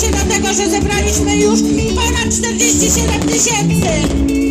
się dlatego, że zebraliśmy już ponad 47 tysięcy.